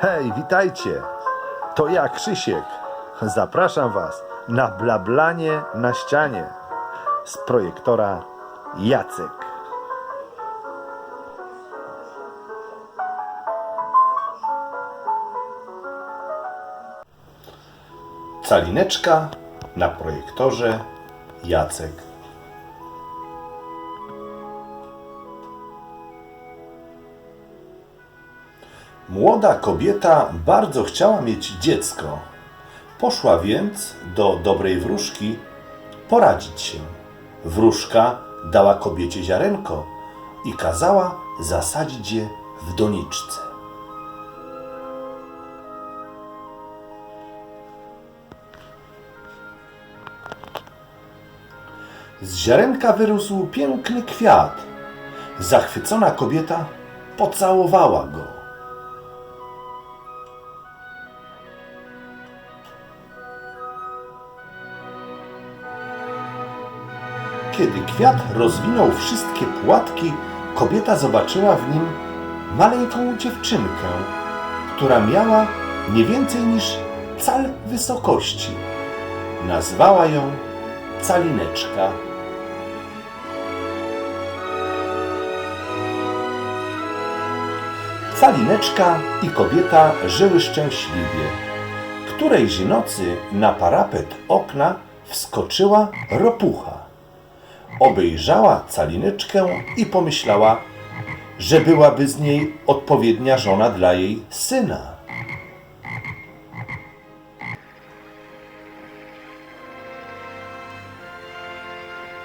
Hej, witajcie! To ja, Krzysiek. Zapraszam Was na blablanie na ścianie z projektora Jacek. Calineczka na projektorze Jacek. Młoda kobieta bardzo chciała mieć dziecko. Poszła więc do dobrej wróżki poradzić się. Wróżka dała kobiecie ziarenko i kazała zasadzić je w doniczce. Z ziarenka wyrósł piękny kwiat. Zachwycona kobieta pocałowała go. Kiedy kwiat rozwinął wszystkie płatki, kobieta zobaczyła w nim maleńką dziewczynkę, która miała nie więcej niż cal wysokości. Nazwała ją Calineczka. Calineczka i kobieta żyły szczęśliwie. Którejś nocy na parapet okna wskoczyła ropucha obejrzała calineczkę i pomyślała, że byłaby z niej odpowiednia żona dla jej syna.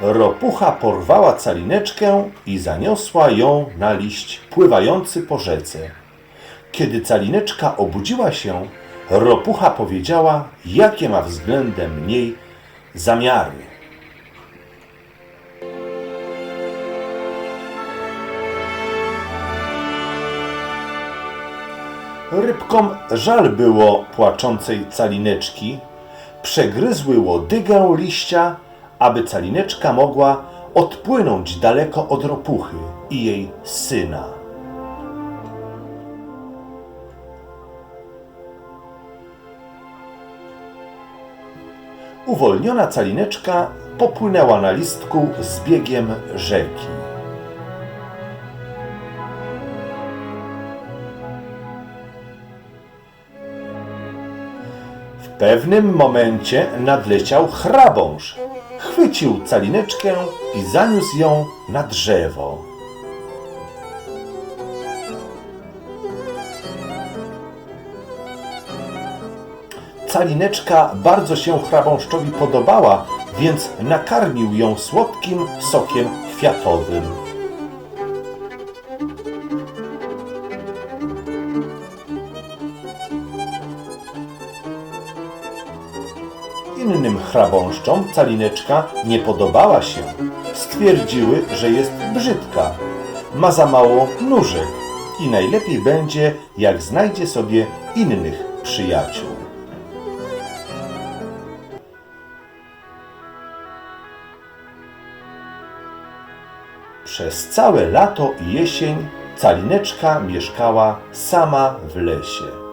Ropucha porwała calineczkę i zaniosła ją na liść pływający po rzece. Kiedy calineczka obudziła się, ropucha powiedziała, jakie ma względem niej zamiary. Rybkom żal było płaczącej calineczki. Przegryzły łodygę liścia, aby calineczka mogła odpłynąć daleko od ropuchy i jej syna. Uwolniona calineczka popłynęła na listku z biegiem rzeki. Pewnym momencie nadleciał chrabąż. Chwycił calineczkę i zaniósł ją na drzewo. Calineczka bardzo się chrabąszczowi podobała, więc nakarmił ją słodkim sokiem kwiatowym. Innym chrabąszczom calineczka nie podobała się. Stwierdziły, że jest brzydka, ma za mało nóżek i najlepiej będzie, jak znajdzie sobie innych przyjaciół. Przez całe lato i jesień calineczka mieszkała sama w lesie.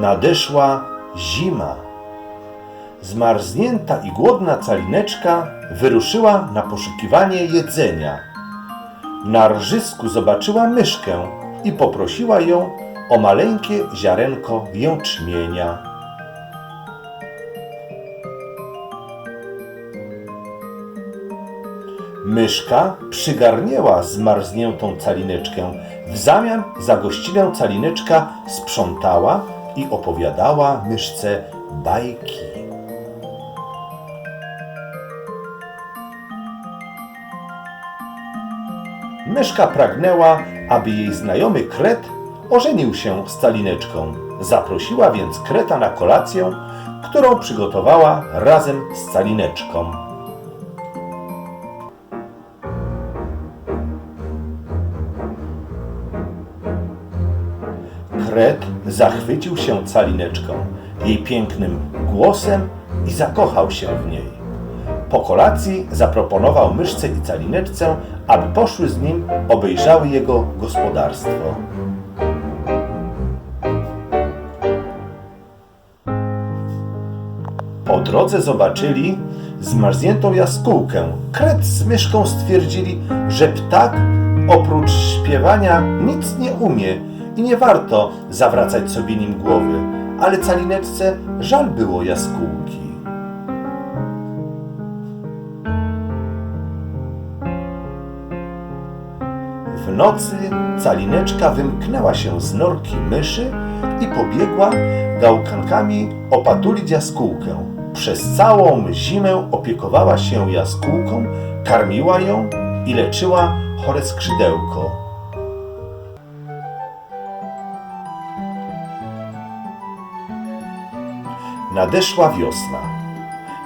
Nadeszła zima. Zmarznięta i głodna calineczka wyruszyła na poszukiwanie jedzenia. Na rżysku zobaczyła myszkę i poprosiła ją o maleńkie ziarenko jęczmienia. Myszka przygarnięła zmarzniętą calineczkę. W zamian za gościnę calineczka sprzątała i opowiadała myszce bajki. Myszka pragnęła, aby jej znajomy kret ożenił się z calineczką. Zaprosiła więc kreta na kolację, którą przygotowała razem z calineczką. Kret zachwycił się calineczką, jej pięknym głosem i zakochał się w niej. Po kolacji zaproponował myszce i calineczce, aby poszły z nim, obejrzały jego gospodarstwo. Po drodze zobaczyli zmarzniętą jaskółkę. Kret z myszką stwierdzili, że ptak oprócz śpiewania nic nie umie i nie warto zawracać sobie nim głowy, ale calineczce żal było jaskółki. W nocy calineczka wymknęła się z norki myszy i pobiegła gałkankami opatulić jaskółkę. Przez całą zimę opiekowała się jaskółką, karmiła ją i leczyła chore skrzydełko. Nadeszła wiosna.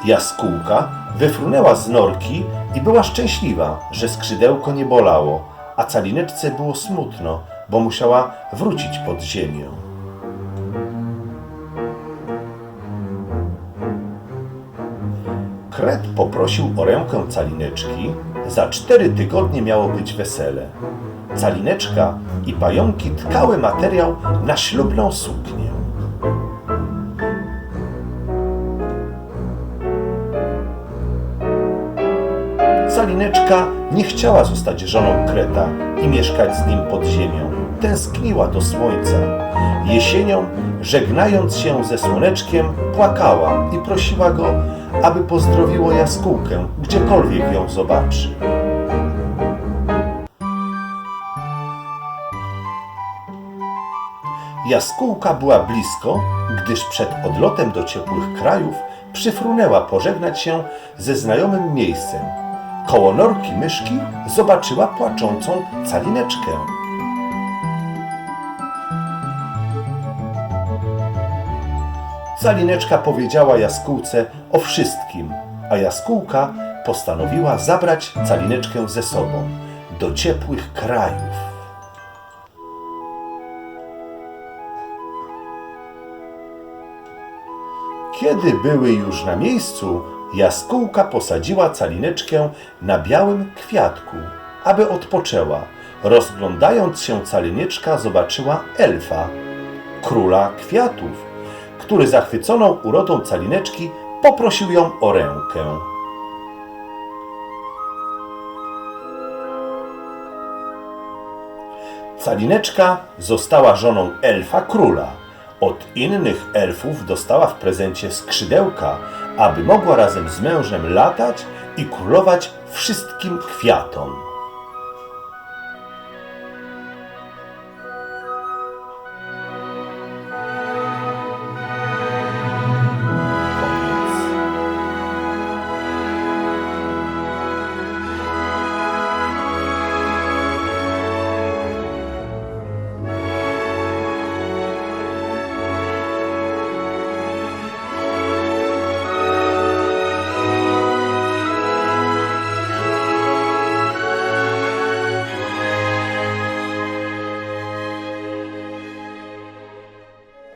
Jaskółka wyfrunęła z norki i była szczęśliwa, że skrzydełko nie bolało, a calineczce było smutno, bo musiała wrócić pod ziemię. Kret poprosił o rękę calineczki. Za cztery tygodnie miało być wesele. Calineczka i pająki tkały materiał na ślubną suknię. Calineczka nie chciała zostać żoną Kreta i mieszkać z nim pod ziemią. Tęskniła do słońca. Jesienią, żegnając się ze słoneczkiem, płakała i prosiła go, aby pozdrowiło jaskółkę, gdziekolwiek ją zobaczy. Jaskółka była blisko, gdyż przed odlotem do ciepłych krajów przyfrunęła pożegnać się ze znajomym miejscem. Koło norki myszki zobaczyła płaczącą calineczkę. Calineczka powiedziała jaskółce o wszystkim, a jaskółka postanowiła zabrać calineczkę ze sobą do ciepłych krajów. Kiedy były już na miejscu, jaskółka posadziła calineczkę na białym kwiatku, aby odpoczęła. Rozglądając się calineczka zobaczyła elfa, króla kwiatów, który zachwyconą urodą calineczki poprosił ją o rękę. Calineczka została żoną elfa króla. Od innych elfów dostała w prezencie skrzydełka, aby mogła razem z mężem latać i królować wszystkim kwiatom.